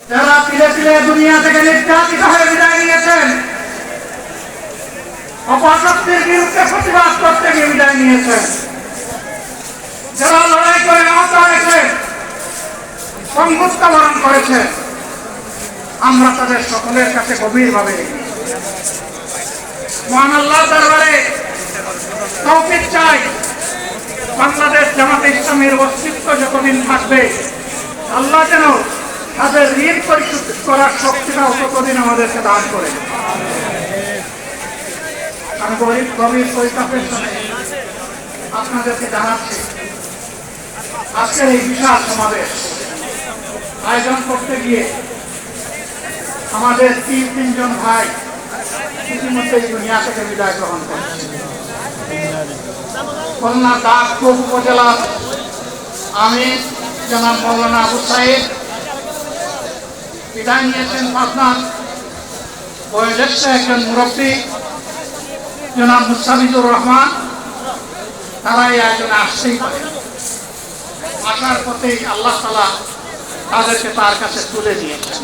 যারা পিলে পিলে দুনিয়া থেকে নির্যাতিত হয়ে বিদায় নিয়েছেন, অপশক্তির বিরুদ্ধে প্রতিবাদ করতে গিয়ে বিদায় নিয়েছেন। যারা লড়াই করে আহত হয়েছে সংযুক্ত করেছে, আমরা তাদের সকলের কাছে গভীরভাবে মহান আল্লাহ দরবারে তৌফিক চাই। বাংলাদেশ জামাতে ইসলামের অস্তিত্ব যতদিন থাকবে, আল্লাহ যেন তাদের ঋণ পরিশোধ করার শক্তিটা ততদিন আমাদেরকে দান করে আমি গরিব গভীর পরিতাপের সাথে আপনাদেরকে জানাচ্ছি, আজকের এই বিশাল সমাবেশ আয়োজন করতে গিয়ে আমাদের তিন, তিনজন ভাই ইতিমধ্যে দুনিয়া থেকে বিদায় গ্রহণ করছে খুলনা দাসপুর উপজেলার আমি জনাব মৌলানা আবু সাহেব বিদায় নিয়েছেন পাবনার বয়োজ্যেষ্ঠ একজন মুরব্বী, জনাব মুস্তাফিজুর রহমান। তারা এই আয়োজনে আসতেই পারে। আসার পথেই আল্লাহ তালা তাদেরকে তার কাছে তুলে দিয়েছেন।